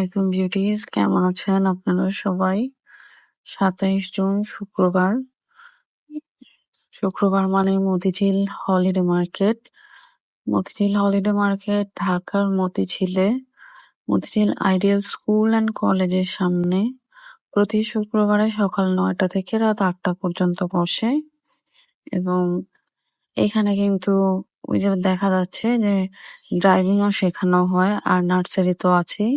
আলাইকুম বিউটিজ কেমন আছেন আপনারা সবাই? সাতাইশ জুন, শুক্রবার। শুক্রবার মানে Motijheel holiday market Motijheel holiday market ঢাকার মতিঝিলে। মতিঝিল আইডিয়াল স্কুল অ্যান্ড কলেজের সামনে। প্রতি শুক্রবারে সকাল নয়টা থেকে রাত আটটা পর্যন্ত বসে। এবং এখানে কিন্তু ওই যে দেখা যাচ্ছে যে ড্রাইভিংও শেখানো হয়, আর নার্সারি তো আছেই।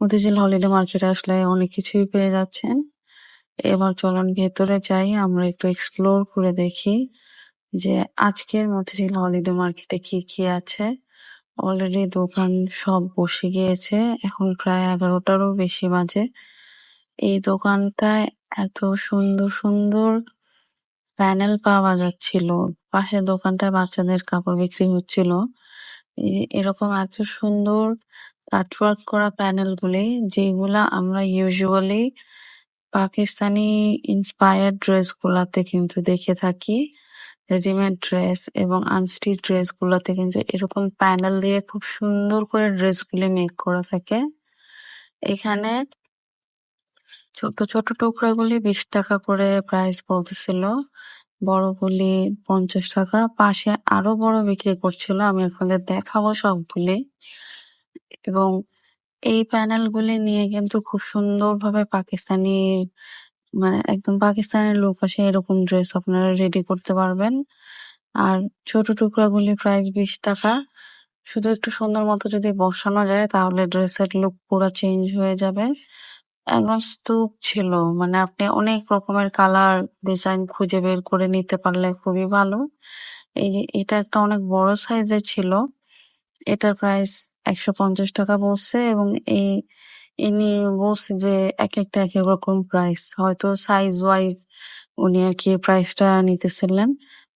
মতিঝিল হলিডে মার্কেটে আসলে অনেক কিছুই পেয়ে যাচ্ছেন। এবার চলুন ভেতরে যাই, আমরা একটু এক্সপ্লোর করে দেখি যে আজকের মতিঝিল হলিডে মার্কেটে কি কি আছে। অলরেডি দোকান সব বসে গিয়েছে, এখন প্রায় এগারোটারও বেশি বাজে। এই দোকানটায় এত সুন্দর সুন্দর প্যানেল পাওয়া যাচ্ছিল। পাশের দোকানটায় বাচ্চাদের কাপড় বিক্রি হচ্ছিল। এরকম এত সুন্দর কাটওয়ার্ক করা প্যানেল গুলি, যেগুলা আমরা ইউজুয়ালি পাকিস্তানি ইন্সপায়ার্ড ড্রেস গুলাতে কিন্তু দেখে থাকি। রেডিমেড ড্রেস এবং আনস্টিচ ড্রেস গুলাতে কিন্তু এরকম প্যানেল দিয়ে খুব সুন্দর করে ড্রেস গুলি মেক করা থাকে। এখানে ছোট ছোট টুকরাগুলি বিশ টাকা করে প্রাইস বলতেছিল। বড়গুলি পঞ্চাশ টাকা। পাশে আরও বড় বিক্রি করছিল। আমি আপনাদের দেখাবো সবগুলি। এবং এই প্যানেল গুলি নিয়ে কিন্তু খুব সুন্দরভাবে পাকিস্তানি মানে একদম পাকিস্তানের লোক আসে এরকম ড্রেস আপনারা রেডি করতে পারবেন। আর ছোট টুকরাগুলি প্রাইস বিশ টাকা। শুধু একটু সুন্দর মতো যদি বসানো যায় তাহলে ড্রেসের লুক পুরো চেঞ্জ হয়ে যাবে। একদম স্তূপ ছিল মানে আপনি অনেক রকমের কালার ডিজাইন খুঁজে বের করে নিতে পারলে খুবই ভালো। এই যে এটা একটা অনেক বড় সাইজের ছিল। এটার প্রাইস একশো পঞ্চাশ টাকা বলছে এবং এই ইনি বলছে যে এক একটা এক এক রকম প্রাইস হয়তো সাইজ ওয়াইজ উনি আর কি প্রাইসটা নিতেছিলেন।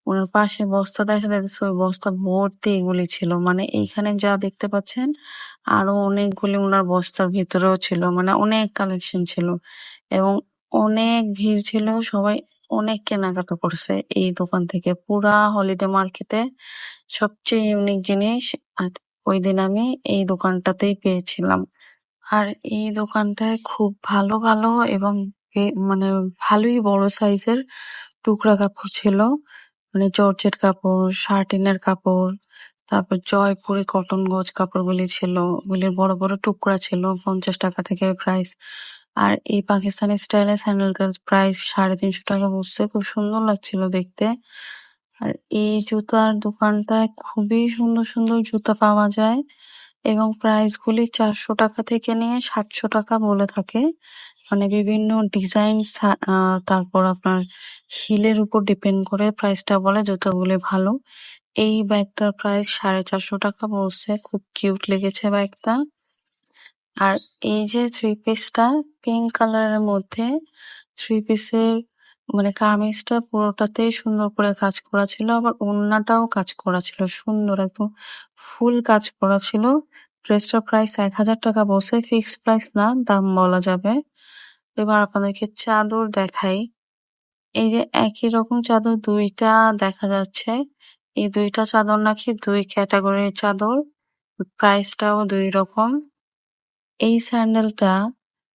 ওনার পাশে বস্তা দেখা যাচ্ছে ওই বস্তা ভর্তি এগুলি ছিল। মানে এইখানে যা দেখতে পাচ্ছেন, আরও অনেকগুলি ওনার বস্তার ভিতরেও ছিল। মানে অনেক কালেকশন ছিল। এবং অনেক ভিড় ছিল, সবাই অনেক কেনাকাটা করছে এই দোকান থেকে। পুরা হলিডে মার্কেটে সবচেয়ে ইউনিক জিনিস, আর ওই দিন আমি এই দোকানটাতেই পেয়েছিলাম। আর এই দোকানটায় খুব ভালো ভালো এবং মানে ভালোই বড় সাইজের টুকরা কাপড় ছিল। মানে জর্জেট কাপড়, শার্টিনের কাপড়, তারপর জয়পুরে কটন গোজ কাপড়গুলি ছিল। ওগুলির বড় বড় টুকরা ছিল, পঞ্চাশ টাকা থেকে প্রাইস আর এই পাকিস্তানি স্টাইলের স্যান্ডেলটার প্রাইস সাড়ে তিনশো টাকা বসছে। খুব সুন্দর লাগছিল দেখতে। আর এই জুতার দোকানটায় খুবই সুন্দর সুন্দর জুতা পাওয়া যায় এবং প্রাইস গুলি চারশো টাকা থেকে নিয়ে সাতশো টাকা বলে থাকে। মানে বিভিন্ন ডিজাইন তারপর আপনার হিলের উপর ডিপেন্ড করে প্রাইসটা বলে জুতাগুলি ভালো। এই ব্যাগটার প্রাইস সাড়ে চারশো টাকা বলছে। খুব কিউট লেগেছে ব্যাগটা আর এই যে থ্রি পিসটা পিঙ্ক কালারের মধ্যে থ্রি পিসের মানে কামিজটা পুরোটাতেই সুন্দর করে কাজ করা ছিল, আবার ওড়নাটাও কাজ করা ছিল, সুন্দর একদম ফুল কাজ করা ছিল। ড্রেসটার প্রাইস এক হাজার টাকা বলছে ফিক্স প্রাইস না, দাম বলা যাবে। এবার আপনাদেরকে চাদর দেখাই। এই যে একই রকম চাদর, দুইটা দেখা যাচ্ছে। এই দুইটা চাদর নাকি দুই ক্যাটাগরির চাদর প্রাইসটাও দুই রকম। এই স্যান্ডেলটা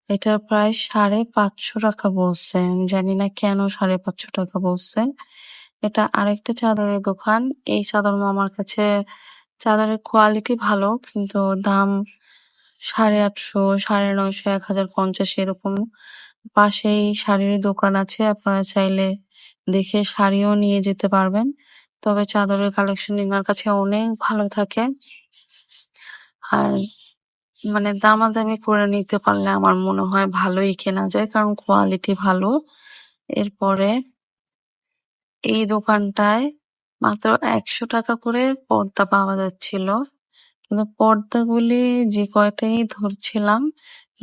এটার প্রায় সাড়ে পাঁচশো টাকা বলছে। জানি না কেন সাড়ে পাঁচশো টাকা বলছে। এটা আরেকটা চাদরের দোকান। এই চাদর আমার কাছে চাদরের কোয়ালিটি ভালো, কিন্তু দাম সাড়ে আটশো, সাড়ে নয়শো, এক হাজার পঞ্চাশ এরকম। পাশেই শাড়ির দোকান আছে, আপনারা চাইলে দেখে শাড়িও নিয়ে যেতে পারবেন। তবে চাদরের কালেকশন কাছে অনেক ভালো থাকে। আর মানে দামাদামি করে নিতে পারলে আমার মনে হয় ভালোই কেনা যায়, কারণ কোয়ালিটি ভালো। এরপরে এই দোকানটায় মাত্র একশো টাকা করে পর্দা পাওয়া যাচ্ছিল। কিন্তু পর্দাগুলি যে কয়টাই ধরছিলাম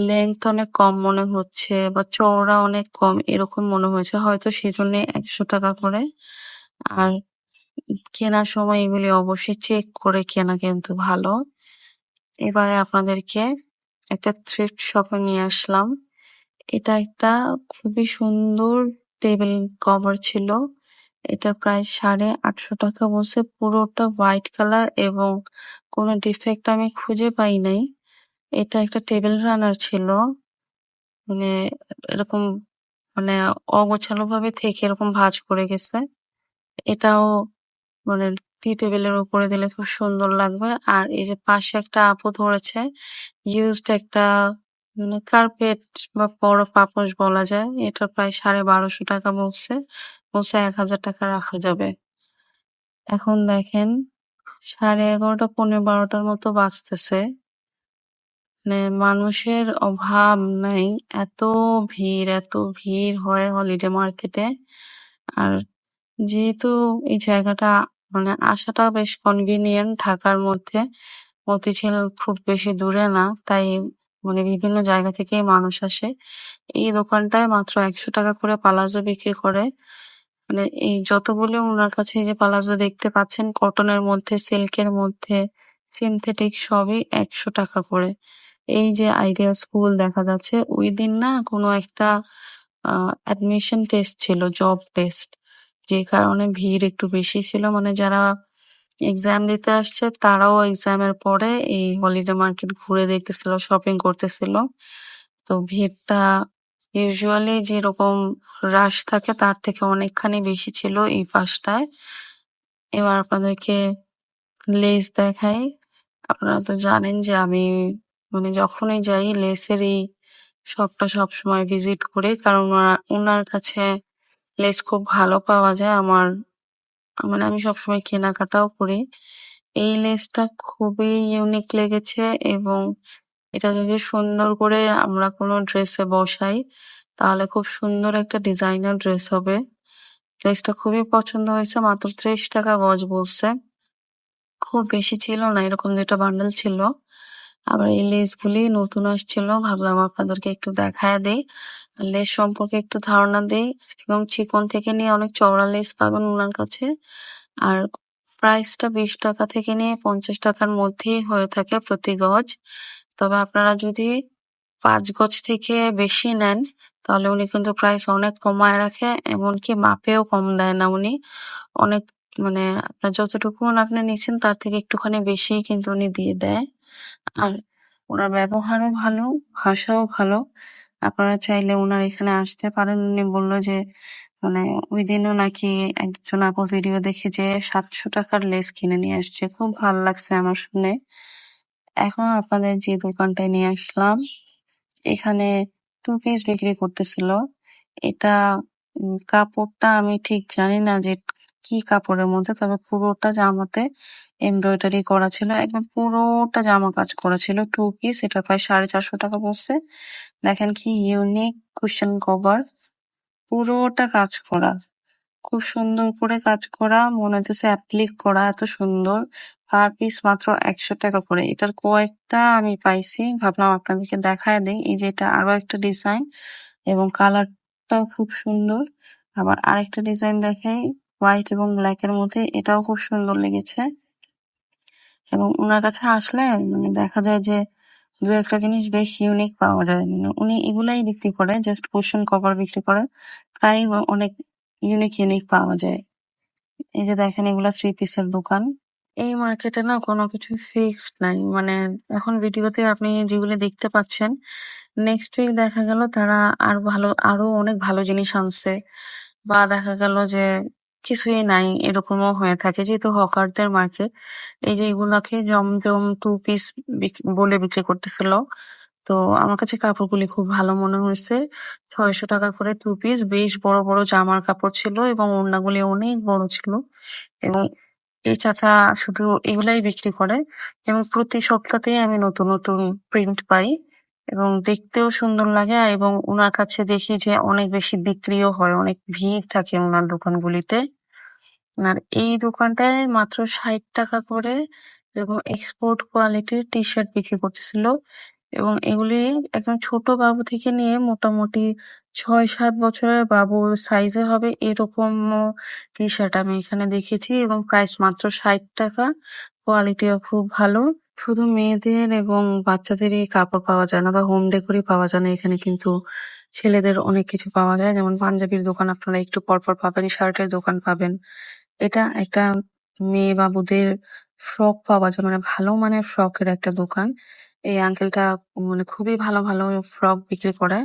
লেন্থ অনেক কম মনে হচ্ছে বা চওড়া অনেক কম এরকম মনে হয়েছে, হয়তো সেজন্য একশো টাকা করে। আর কেনার সময় এগুলি অবশ্যই চেক করে কেনা কিন্তু ভালো। এবারে আপনাদেরকে একটা থ্রিফ্ট শপে নিয়ে আসলাম। এটা একটা খুবই সুন্দর টেবিল কভার ছিল। এটা প্রায় সাড়ে আটশো টাকা বলছে। পুরোটা হোয়াইট কালার এবং কোনো ডিফেক্ট আমি খুঁজে পাই নাই। এটা একটা টেবিল রানার ছিল। মানে এরকম মানে অগোছালো ভাবে থেকে এরকম ভাঁজ পড়ে গেছে। এটাও মানে টি টেবিলের উপরে দিলে খুব সুন্দর লাগবে। আর এই যে পাশে একটা আপু ধরেছে ইউজড একটা মানে কার্পেট বা বড় পাপোশ বলা যায়। এটা প্রায় সাড়ে বারোশো টাকা বলছে বলছে এক হাজার টাকা রাখা যাবে। এখন দেখেন, সাড়ে এগারোটা পনেরো বারোটার মতো বাজতেছে। মানে মানুষের অভাব নাই, এত ভিড় এত ভিড় হয় হলিডে মার্কেটে আর যেহেতু এই জায়গাটা মানে আসাটা বেশ কনভিনিয়েন্ট ঢাকার মধ্যে। মতিঝিল খুব বেশি দূরে না, তাই মানে বিভিন্ন জায়গা থেকেই মানুষ আসে। এই দোকানটায় মাত্র একশো টাকা করে পালাজো বিক্রি করে। মানে এই যতগুলো ওনার কাছে এই যে পালাজো দেখতে পাচ্ছেন, কটনের মধ্যে, সিল্কের মধ্যে সিনথেটিক সবই একশো টাকা করে। এই যে আইডিয়াল স্কুল দেখা যাচ্ছে, ওই দিন না কোনো একটা অ্যাডমিশন টেস্ট ছিল জব টেস্ট যে কারণে ভিড় একটু বেশি ছিল। মানে যারা এক্সাম দিতে আসছে, তারাও এক্সামের পরে এই হলিডে মার্কেট ঘুরে দেখতেছিল শপিং করতেছিল। তো ভিড়টা ইউজুয়ালি যেরকম রাশ থাকে, তার থেকে অনেকখানি বেশি ছিল এই পাশটায় এবার আপনাদেরকে লেস দেখাই। আপনারা তো জানেন যে আমি মানে যখনই যাই লেসের এই শপটা সবসময় ভিজিট করি। কারণ ওনার- ওনার কাছে লেস খুব ভালো পাওয়া যায় আমার মানে আমি সবসময় কেনাকাটাও করি। এই লেসটা খুবই ইউনিক লেগেছে এবং এটা যদি সুন্দর করে আমরা কোনো ড্রেসে বসাই, তাহলে খুব সুন্দর একটা ডিজাইনার ড্রেস হবে। লেসটা খুবই পছন্দ হয়েছে, মাত্র ত্রিশ টাকা গজ বলছে। খুব বেশি ছিল না, এরকম দুটো বান্ডেল ছিল। আবার এই লেসগুলি নতুন আসছিল। ভাবলাম আপনাদেরকে একটু দেখায় দেই। লেস সম্পর্কে একটু ধারণা দেই। একদম চিকন থেকে নিয়ে অনেক চওড়া লেস পাবেন ওনার কাছে। আর প্রাইসটা বিশ টাকা থেকে নিয়ে পঞ্চাশ টাকার মধ্যেই হয়ে থাকে প্রতি গজ। তবে আপনারা যদি পাঁচ গজ থেকে বেশি নেন, তাহলে উনি কিন্তু প্রাইস অনেক কমায় রাখে, এমনকি মাপেও কম দেয় না উনি। অনেক মানে আপনার যতটুকু আপনি নিচ্ছেন, তার থেকে একটুখানি বেশি কিন্তু উনি দিয়ে দেয়। আর ওনার ব্যবহারও ভালো, ভাষাও ভালো। আপনারা চাইলে ওনার এখানে আসতে পারেন। উনি বলল যে মানে ওই দিনও নাকি একজন আপু ভিডিও দেখে যে সাতশো টাকার লেস কিনে নিয়ে আসছে। খুব ভালো লাগছে আমার শুনে। এখন আপনাদের যে দোকানটায় নিয়ে আসলাম, এখানে টু পিস বিক্রি করতেছিল। এটা কাপড়টা আমি ঠিক জানি না যে কি কাপড়ের মধ্যে, তবে পুরোটা জামাতে এমব্রয়ডারি করা ছিল, একদম পুরোটা জামা কাজ করা ছিল টু পিস এটা প্রায় সাড়ে চারশো টাকা পড়ছে। দেখেন কি ইউনিক কুশন কভার পুরোটা কাজ করা, খুব সুন্দর করে কাজ করা, মনে হচ্ছে অ্যাপ্লিক করা, এত সুন্দর পার পিস মাত্র একশো টাকা করে। এটার কয়েকটা আমি পাইছি, ভাবলাম আপনাদেরকে দেখায় দিই, এই যে এটা আরও একটা ডিজাইন এবং কালারটাও খুব সুন্দর। আবার আরেকটা ডিজাইন দেখাই হোয়াইট এবং ব্ল্যাক এর মধ্যে এটাও খুব সুন্দর লেগেছে। এবং ওনার কাছে আসলে মানে দেখা যায় যে দু একটা জিনিস বেশ ইউনিক পাওয়া যায়। মানে উনি এগুলাই বিক্রি করে জাস্ট কুশন কভার বিক্রি করে, প্রায় অনেক ইউনিক ইউনিক পাওয়া যায়। এই যে দেখেন এগুলা থ্রি পিসের দোকান। এই মার্কেটে না কোনো কিছু ফিক্সড নাই। মানে এখন ভিডিওতে আপনি যেগুলো দেখতে পাচ্ছেন নেক্সট উইক দেখা গেল তারা আর ভালো, আরও অনেক ভালো জিনিস আনছে। বা দেখা গেল যে কিছুই নাই, এরকমও হয়ে থাকে। যেহেতু হকারদের মার্কেট এই যে এগুলাকে জমজম টু পিস বলে বিক্রি করতেছিল। তো আমার কাছে কাপড়গুলি খুব ভালো মনে হয়েছে। ছয়শো টাকা করে টু পিস বেশ বড় বড় জামার কাপড় ছিল এবং ওড়নাগুলি অনেক বড় ছিল। এবং এই চাচা শুধু এগুলাই বিক্রি করে এবং প্রতি সপ্তাহতেই আমি নতুন নতুন প্রিন্ট পাই। এবং দেখতেও সুন্দর লাগে আর এবং ওনার কাছে দেখি যে অনেক বেশি বিক্রিও হয়, অনেক ভিড় থাকে ওনার দোকানগুলিতে। আর এই দোকানটায় মাত্র ষাট টাকা করে এরকম এক্সপোর্ট কোয়ালিটির টি শার্ট বিক্রি করতেছিল এবং এগুলি একদম ছোট বাবু থেকে নিয়ে মোটামুটি ছয় সাত বছরের বাবুর সাইজে হবে এরকম টি শার্ট আমি এখানে দেখেছি এবং প্রাইস মাত্র ষাট টাকা। কোয়ালিটিও খুব ভালো। শুধু মেয়েদের এবং বাচ্চাদেরই কাপড় পাওয়া যায় না বা হোম ডেকোরই পাওয়া যায় না। এখানে কিন্তু ছেলেদের অনেক কিছু পাওয়া যায়। যেমন পাঞ্জাবির দোকান আপনারা একটু পরপর পাবেন, শার্টের দোকান পাবেন। এটা একটা মেয়ে বাবুদের ফ্রক পাওয়া যায় মানে ভালো মানের ফ্রকের একটা দোকান। এই আঙ্কেলটা মানে খুবই ভালো ভালো ফ্রক বিক্রি করে।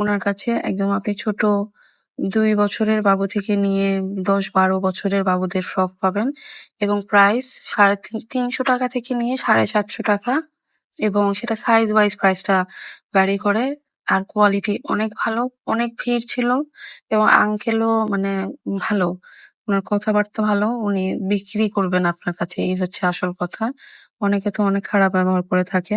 ওনার কাছে একদম আপনি ছোট দুই বছরের বাবু থেকে নিয়ে দশ বারো বছরের বাবুদের ফ্রক পাবেন এবং প্রাইস সাড়ে তিন- তিনশো টাকা থেকে নিয়ে সাড়ে সাতশো টাকা এবং সেটা সাইজ ওয়াইজ প্রাইসটা ভ্যারি করে আর কোয়ালিটি অনেক ভালো অনেক ভিড় ছিল এবং আঙ্কেলও মানে ভালো ওনার কথাবার্তা ভালো উনি বিক্রি করবেন আপনার কাছে এই হচ্ছে আসল কথা অনেকে তো অনেক খারাপ ব্যবহার করে থাকে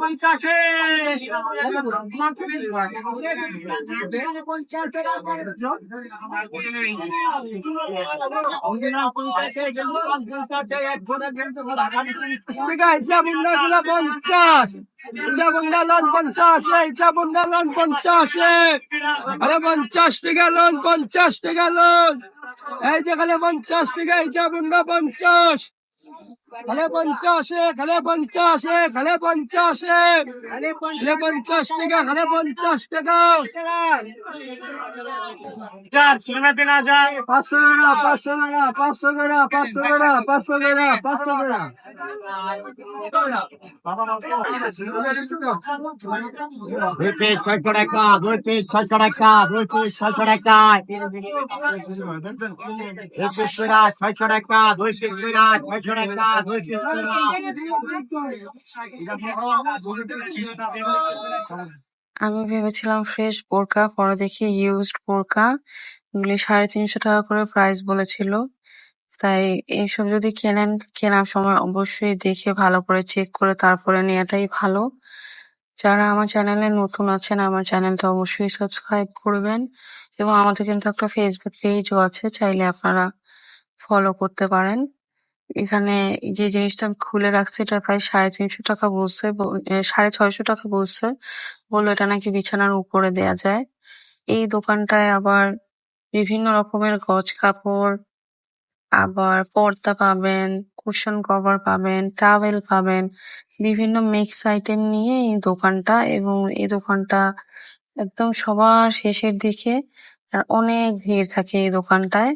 পঞ্চাশে। এটা বন্ধা লোন পঞ্চাশ এটা বন্ধা লোন পঞ্চাশ আরে পঞ্চাশ টাকা লোন পঞ্চাশ টাকা লোন। এই যে খালে পঞ্চাশ টাকা এই যে বন্ধা পঞ্চাশ। খালে পঞ্চাশে খালে পঞ্চাশে খালে পঞ্চাশে খালে পঞ্চাশ টাকা খালে পঞ্চাশ টাকা পাঁচশো টাকা পাঁচশো টাকা পাঁচশো টাকা পাঁচশো টাকা পাঁচশো টাকা পাঁচশো টাকা দুই পিস ছয়শো টাকা দুই পিস ছয়শো টাকা দুই পিস ছয়শো টাকা দুই পিস পেরা ছয়শো টাকা দুই পিস পেরা ছয়শো টাকা দুই পিস পেরা আমি ভেবেছিলাম ফ্রেশ বোরকা পরে দেখি ইউজড বোরকা। এগুলি সাড়ে তিনশো টাকা করে প্রাইস বলেছিল। তাই এইসব যদি কেনেন কেনার সময় অবশ্যই দেখে ভালো করে চেক করে তারপরে নেওয়াটাই ভালো। যারা আমার চ্যানেলে নতুন আছেন আমার চ্যানেলটা অবশ্যই সাবস্ক্রাইব করবেন। এবং আমাদের কিন্তু একটা ফেসবুক পেজও আছে চাইলে আপনারা ফলো করতে পারেন। এখানে যে জিনিসটা খুলে রাখছি, এটা প্রায় সাড়ে তিনশো টাকা বলছে সাড়ে ছয়শো টাকা বলছে। বলল এটা নাকি বিছানার উপরে দেয়া যায়। এই দোকানটায় আবার বিভিন্ন রকমের গজ কাপড়, আবার পর্দা পাবেন, কুশন কভার পাবেন, টাওয়েল পাবেন, বিভিন্ন মিক্স আইটেম নিয়ে এই দোকানটা এবং এই দোকানটা একদম সবার শেষের দিকে অনেক ভিড় থাকে এই দোকানটায়।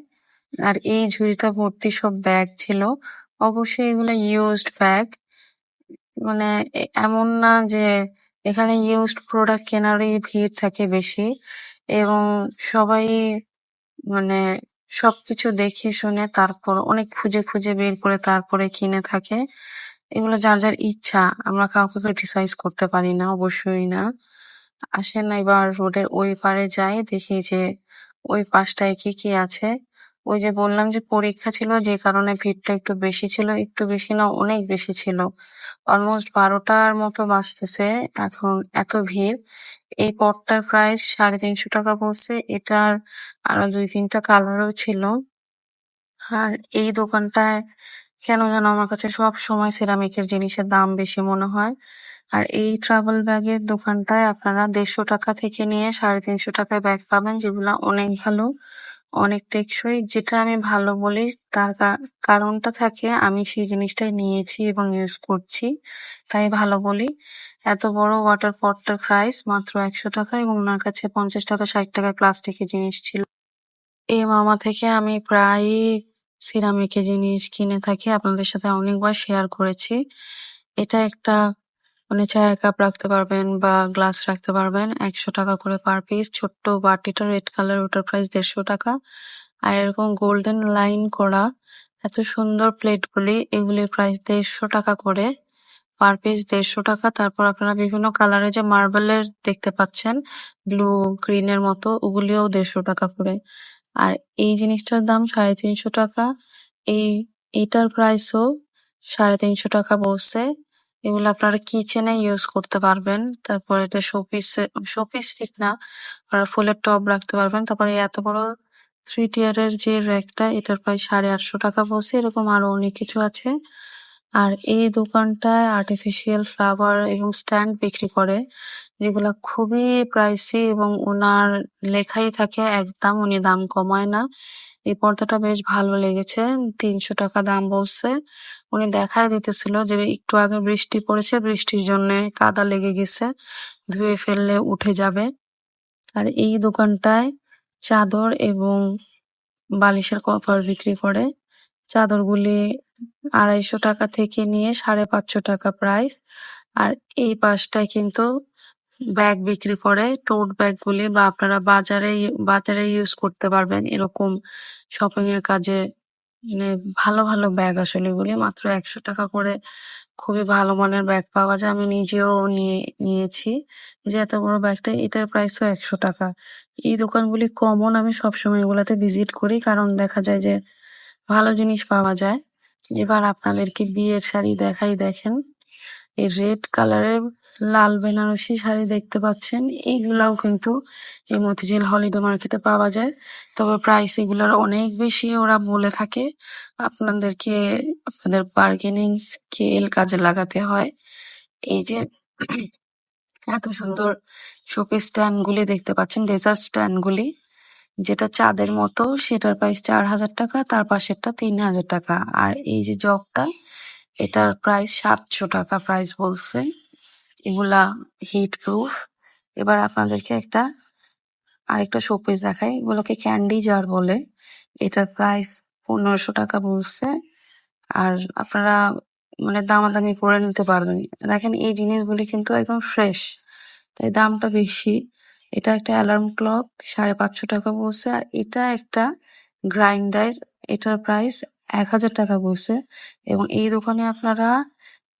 আর এই ঝুড়িটা ভর্তি সব ব্যাগ ছিল। অবশ্যই এগুলো ইউজড ব্যাগ মানে এমন না যে এখানে ইউজড প্রোডাক্ট কেনারই ভিড় থাকে বেশি। এবং সবাই মানে সবকিছু দেখে শুনে তারপর অনেক খুঁজে খুঁজে বের করে তারপরে কিনে থাকে। এগুলো যার যার ইচ্ছা, আমরা কাউকে ক্রিটিসাইজ করতে পারি না, অবশ্যই না। আসেন এবার রোডের ওই পারে যাই, দেখি যে ওই পাশটায় কি কি আছে। ওই যে বললাম যে পরীক্ষা ছিল, যে কারণে ভিড়টা একটু বেশি ছিল, একটু বেশি না, অনেক বেশি ছিল। অলমোস্ট বারোটার মতো বাঁচতেছে এখন এত ভিড়। এই পটটার প্রাইস সাড়ে তিনশো টাকা পড়ছে। এটার আরও দুই তিনটা কালারও ছিল। আর এই দোকানটায় কেন যেন আমার কাছে সব সময় সিরামিকের জিনিসের দাম বেশি মনে হয়। আর এই ট্রাভেল ব্যাগের দোকানটায় আপনারা দেড়শো টাকা থেকে নিয়ে সাড়ে তিনশো টাকায় ব্যাগ পাবেন, যেগুলা অনেক ভালো। অনেক টেকসই, যেটা আমি ভালো বলি। তার কারণটা থাকে, আমি সেই জিনিসটাই নিয়েছি এবং ইউজ করছি, তাই ভালো বলি। এত বড় ওয়াটার পটটার প্রাইস মাত্র একশো টাকা এবং ওনার কাছে পঞ্চাশ টাকা, ষাট টাকায় প্লাস্টিকের জিনিস ছিল। এই মামা থেকে আমি প্রায়ই সিরামিকের জিনিস কিনে থাকি। আপনাদের সাথে অনেকবার শেয়ার করেছি। এটা একটা মানে চায়ের কাপ রাখতে পারবেন বা গ্লাস রাখতে পারবেন। একশো টাকা করে পার পিস। ছোট্ট বাটিটা রেড কালার ওটার প্রাইস দেড়শো টাকা। আর এরকম গোল্ডেন লাইন করা এত সুন্দর প্লেটগুলি, এগুলির প্রাইস দেড়শো টাকা করে। পার পিস দেড়শো টাকা। তারপর আপনারা বিভিন্ন কালারের যে মার্বেলের দেখতে পাচ্ছেন, ব্লু, গ্রিনের মতো, ওগুলিও দেড়শো টাকা করে। আর এই জিনিসটার দাম সাড়ে তিনশো টাকা। এই, এইটার প্রাইসও সাড়ে তিনশো টাকা বলছে। এগুলো আপনারা কিচেনে ইউজ করতে পারবেন। তারপর এটা শোপিস শোপিস ঠিক না, আপনারা ফুলের টব রাখতে পারবেন। তারপরে এত বড় থ্রি টিয়ারের যে র্যাকটা এটার প্রায় সাড়ে আটশো টাকা বলছে এরকম আরও অনেক কিছু আছে। আর এই দোকানটায় আর্টিফিশিয়াল ফ্লাওয়ার এবং স্ট্যান্ড বিক্রি করে, যেগুলা খুবই প্রাইসি এবং ওনার লেখাই থাকে একদম, উনি দাম কমায় না। এই পর্দাটা বেশ ভালো লেগেছে, তিনশো টাকা দাম বলছে। উনি দেখায় দিতেছিল যে একটু আগে বৃষ্টি পড়েছে, বৃষ্টির জন্য কাদা লেগে গেছে, ধুয়ে ফেললে উঠে যাবে। আর এই দোকানটায় চাদর এবং বালিশের কভার বিক্রি করে। চাদরগুলি আড়াইশো টাকা থেকে নিয়ে সাড়ে পাঁচশো টাকা প্রাইস আর এই পাশটায় কিন্তু ব্যাগ বিক্রি করে। টোট ব্যাগ গুলি বা আপনারা বাজারে বাজারে ইউজ করতে পারবেন। এরকম শপিং এর কাজে মানে ভালো ভালো ব্যাগ আসলে এগুলি। মাত্র একশো টাকা করে খুবই ভালো মানের ব্যাগ পাওয়া যায়। আমি নিজেও নিয়ে, নিয়েছি। যে এত বড় ব্যাগটা এটার প্রাইসও একশো টাকা। এই দোকানগুলি কমন আমি সবসময় এগুলাতে ভিজিট করি কারণ দেখা যায় যে ভালো জিনিস পাওয়া যায়। এবার আপনাদেরকে বিয়ের শাড়ি দেখাই দেখেন। এই রেড কালারের লাল বেনারসি শাড়ি দেখতে পাচ্ছেন। এইগুলাও কিন্তু এই মতিঝিল হলিডে মার্কেটে পাওয়া যায়। তবে প্রাইস এগুলোর অনেক বেশি ওরা বলে থাকে। আপনাদেরকে আপনাদের বার্গেনিং স্কেল কাজে লাগাতে হয়। এই যে এত সুন্দর শোপিস স্ট্যান্ড গুলি দেখতে পাচ্ছেন ডেজার্ট স্ট্যান্ড গুলি যেটা চাঁদের মতো, সেটার প্রাইস চার হাজার টাকা, তার পাশেরটা তিন হাজার টাকা। আর এই যে জগটা, এটার প্রাইস সাতশো টাকা প্রাইস বলছে। এগুলা হিট প্রুফ এবার আপনাদেরকে একটা, আরেকটা শোপিস দেখাই। এগুলোকে ক্যান্ডি জার বলে। এটার প্রাইস পনেরোশো টাকা বলছে। আর আপনারা মানে দামাদামি করে নিতে পারবেন। দেখেন এই জিনিসগুলি কিন্তু একদম ফ্রেশ তাই দামটা বেশি। এটা একটা অ্যালার্ম ক্লক সাড়ে পাঁচশো টাকা বলছে। আর এটা একটা গ্রাইন্ডার এটার প্রাইস এক হাজার টাকা বলছে। এবং এই দোকানে আপনারা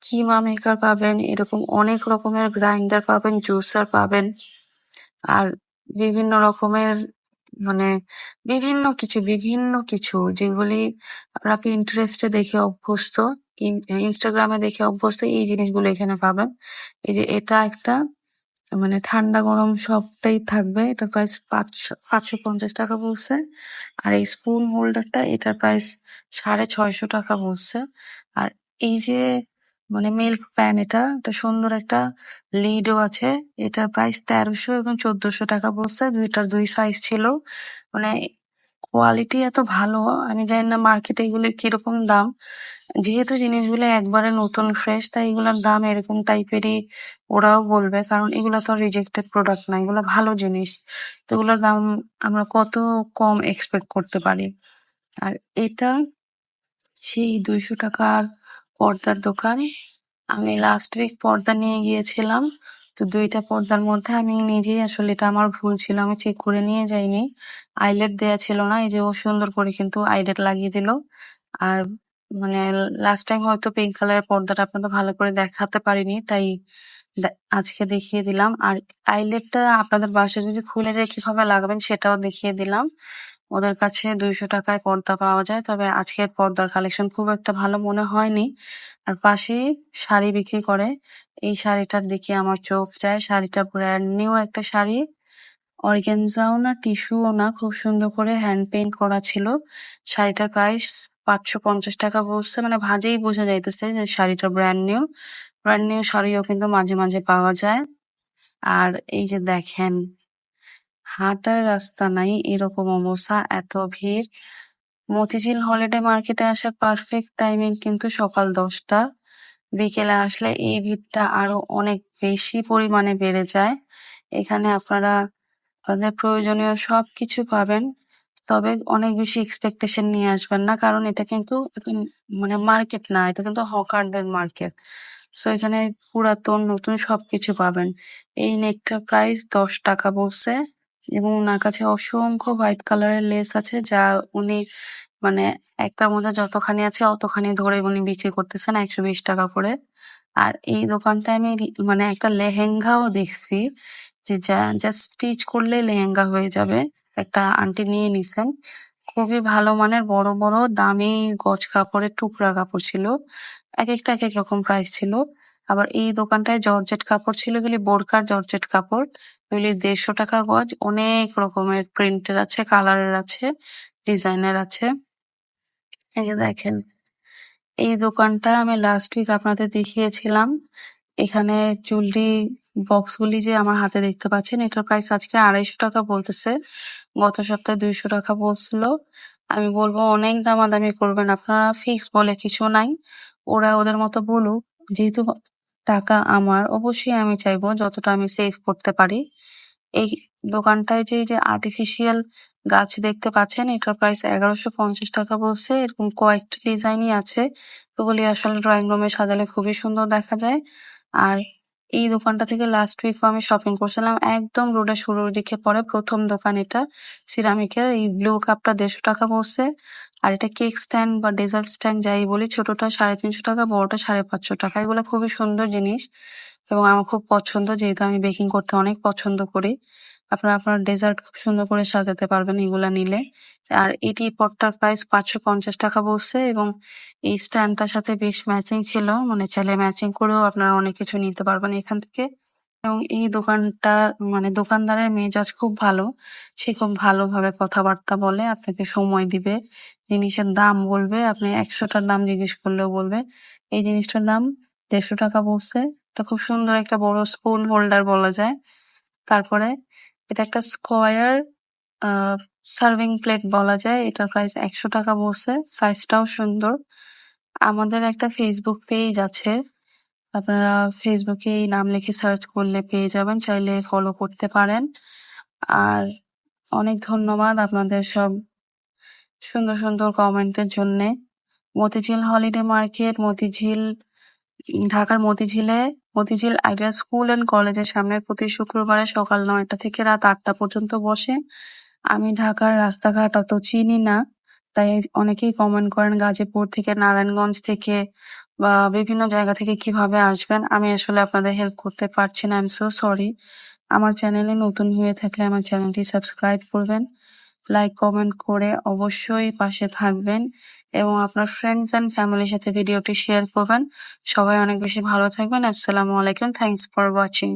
কিমা মেকার পাবেন, এরকম অনেক রকমের গ্রাইন্ডার পাবেন, জুসার পাবেন, আর বিভিন্ন রকমের মানে বিভিন্ন কিছু বিভিন্ন কিছু যেগুলি আপনারা ইন্টারেস্টে দেখে অভ্যস্ত ইনস্টাগ্রামে দেখে অভ্যস্ত, এই জিনিসগুলো এখানে পাবেন। এই যে এটা একটা মানে ঠান্ডা গরম সবটাই থাকবে এটা প্রাইস পাঁচশো পাঁচশো পঞ্চাশ টাকা বলছে, আর এই স্পুন হোল্ডারটা এটার প্রাইস সাড়ে ছয়শো টাকা বলছে, আর এই যে মানে মিল্ক প্যান এটা এটা সুন্দর একটা লিডও আছে। এটার প্রাইস তেরোশো এবং চোদ্দশো টাকা বলছে। দুইটার দুই সাইজ ছিল। মানে কোয়ালিটি এত ভালো, আমি জানি না মার্কেটে এগুলোর কীরকম দাম। যেহেতু জিনিসগুলো একবারে নতুন ফ্রেশ তাই এগুলোর দাম এরকম টাইপেরই ওরাও বলবে। কারণ এগুলো তো রিজেক্টেড প্রোডাক্ট না, এগুলো ভালো জিনিস। তো এগুলোর দাম আমরা কত কম এক্সপেক্ট করতে পারি। আর এটা সেই দুইশো টাকার পর্দার দোকান। আমি লাস্ট উইক পর্দা নিয়ে গিয়েছিলাম। তো দুইটা পর্দার মধ্যে আমি নিজেই আসলে এটা আমার ভুল ছিল, আমি চেক করে নিয়ে যাইনি। আইলেট দেয়া ছিল না, এই যে ও সুন্দর করে কিন্তু আইলেট লাগিয়ে দিল। আর মানে লাস্ট টাইম হয়তো পিঙ্ক কালারের পর্দাটা আপনাদের ভালো করে দেখাতে পারিনি, তাই আজকে দেখিয়ে দিলাম। আর আইলেটটা আপনাদের বাসায় যদি খুলে যায় কীভাবে লাগাবেন সেটাও দেখিয়ে দিলাম। ওদের কাছে দুইশো টাকায় পর্দা পাওয়া যায়। তবে আজকের পর্দার কালেকশন খুব একটা ভালো মনে হয়নি। আর পাশেই শাড়ি বিক্রি করে। এই শাড়িটার দিকে আমার চোখ যায়। শাড়িটা ব্র্যান্ড নিউ একটা শাড়ি। অর্গেনজাও না, টিস্যুও না। খুব সুন্দর করে হ্যান্ড পেইন্ট করা ছিল। শাড়িটার প্রাইস পাঁচশো পঞ্চাশ টাকা বলছে। মানে ভাজেই বোঝা যাইতেছে যে শাড়িটা ব্র্যান্ড নিউ ব্র্যান্ড নিউ শাড়িও কিন্তু মাঝে মাঝে পাওয়া যায়। আর এই যে দেখেন হাঁটার রাস্তা নাই, এরকম অবস্থা। এত ভিড়। মতিঝিল হলিডে মার্কেটে আসার পারফেক্ট টাইমিং কিন্তু সকাল দশটা। বিকেলে আসলে এই ভিড়টা আরও অনেক বেশি পরিমাণে বেড়ে যায়। এখানে আপনারা আপনাদের প্রয়োজনীয় সবকিছু পাবেন। তবে অনেক বেশি এক্সপেকটেশন নিয়ে আসবেন না, কারণ এটা কিন্তু মানে মার্কেট না, এটা কিন্তু হকারদের মার্কেট। সো এখানে পুরাতন নতুন সবকিছু পাবেন। এই নেকটার প্রাইস দশ টাকা বলছে। এবং ওনার কাছে অসংখ্য হোয়াইট কালার -এর লেস আছে, যা উনি মানে একটার মধ্যে যতখানি আছে অতখানি ধরে উনি বিক্রি করতেছেন একশো বিশ টাকা করে। আর এই দোকানটায় আমি মানে একটা লেহেঙ্গাও দেখছি, যে যা জাস্ট স্টিচ করলে লেহেঙ্গা হয়ে যাবে। একটা আন্টি নিয়ে নিছেন। খুবই ভালো মানের, বড় বড়, দামি গজ কাপড়ের টুকরা কাপড় ছিল। এক একটা, এক এক রকম প্রাইস ছিল। আবার এই দোকানটায় জর্জেট কাপড় ছিল এগুলি বোরকার জর্জেট কাপড়। এগুলি দেড়শো টাকা গজ, অনেক রকমের প্রিন্টের আছে কালারের আছে ডিজাইনের আছে। এই যে দেখেন, এই দোকানটা আমি লাস্ট উইক আপনাদের দেখিয়েছিলাম। এখানে জুয়েলারি বক্সগুলি যে আমার হাতে দেখতে পাচ্ছেন, এটার প্রাইস আজকে আড়াইশো টাকা বলতেছে। গত সপ্তাহে দুইশো টাকা বলছিল। আমি বলব অনেক দামাদামি করবেন, আপনারা ফিক্স বলে কিছু নাই। ওরা ওদের মতো বলুক, যেহেতু টাকা আমার, অবশ্যই আমি চাইব যতটা আমি সেভ করতে পারি। এই দোকানটায় যে যে আর্টিফিশিয়াল গাছ দেখতে পাচ্ছেন, এটার প্রাইস এগারোশো পঞ্চাশ টাকা বলছে। এরকম কয়েকটি ডিজাইনই আছে। ওগুলি আসলে ড্রয়িং রুমে সাজালে খুবই সুন্দর দেখা যায়। আর এই দোকানটা থেকে লাস্ট উইক আমি শপিং করছিলাম। একদম রোডের শুরুর দিকে পরে প্রথম দোকান এটা। সিরামিকের এই ব্লু কাপটা দেড়শো টাকা পড়ছে। আর এটা কেক স্ট্যান্ড বা ডেজার্ট স্ট্যান্ড যাই বলি, ছোটটা সাড়ে তিনশো টাকা, বড়টা সাড়ে পাঁচশো টাকা। এগুলো খুবই সুন্দর জিনিস এবং আমার খুব পছন্দ, যেহেতু আমি বেকিং করতে অনেক পছন্দ করি। আপনারা আপনার ডেজার্ট খুব সুন্দর করে সাজাতে পারবেন এগুলা নিলে। আর এটি পটটার প্রাইস পাঁচশো পঞ্চাশ টাকা বলছে এবং এই স্ট্যান্ডটার সাথে বেশ ম্যাচিং ছিল। মানে চাইলে ম্যাচিং করেও আপনারা অনেক কিছু নিতে পারবেন এখান থেকে। এবং এই দোকানটা মানে দোকানদারের মেজাজ খুব ভালো। সে খুব ভালোভাবে কথাবার্তা বলে, আপনাকে সময় দিবে। জিনিসের দাম বলবে, আপনি একশোটার দাম জিজ্ঞেস করলেও বলবে। এই জিনিসটার দাম দেড়শো টাকা বলছে। এটা খুব সুন্দর একটা বড় স্পুন হোল্ডার বলা যায়। তারপরে এটা একটা স্কোয়ার সার্ভিং প্লেট বলা যায়। এটার প্রাইস একশো টাকা বলছে সাইজটাও সুন্দর। আমাদের একটা ফেসবুক পেজ আছে। আপনারা ফেসবুকে এই নাম লিখে সার্চ করলে পেয়ে যাবেন। চাইলে ফলো করতে পারেন। আর অনেক ধন্যবাদ আপনাদের সব সুন্দর সুন্দর কমেন্টের জন্যে। মতিঝিল হলিডে মার্কেট মতিঝিল, ঢাকার মতিঝিলে মতিঝিল আইডিয়াল স্কুল এন্ড কলেজের সামনে প্রতি শুক্রবারে সকাল নয়টা থেকে রাত আটটা পর্যন্ত বসে। আমি ঢাকার রাস্তাঘাট অত চিনি না, তাই অনেকেই কমেন্ট করেন গাজীপুর থেকে, নারায়ণগঞ্জ থেকে বা বিভিন্ন জায়গা থেকে কীভাবে আসবেন। আমি আসলে আপনাদের হেল্প করতে পারছি না আই এম সো সরি আমার চ্যানেলে নতুন হয়ে থাকলে আমার চ্যানেলটি সাবস্ক্রাইব করবেন। লাইক কমেন্ট করে অবশ্যই পাশে থাকবেন এবং আপনার ফ্রেন্ডস এন্ড ফ্যামিলির সাথে ভিডিওটি শেয়ার করবেন। সবাই অনেক বেশি ভালো থাকবেন। আসসালামু আলাইকুম। Thanks for watching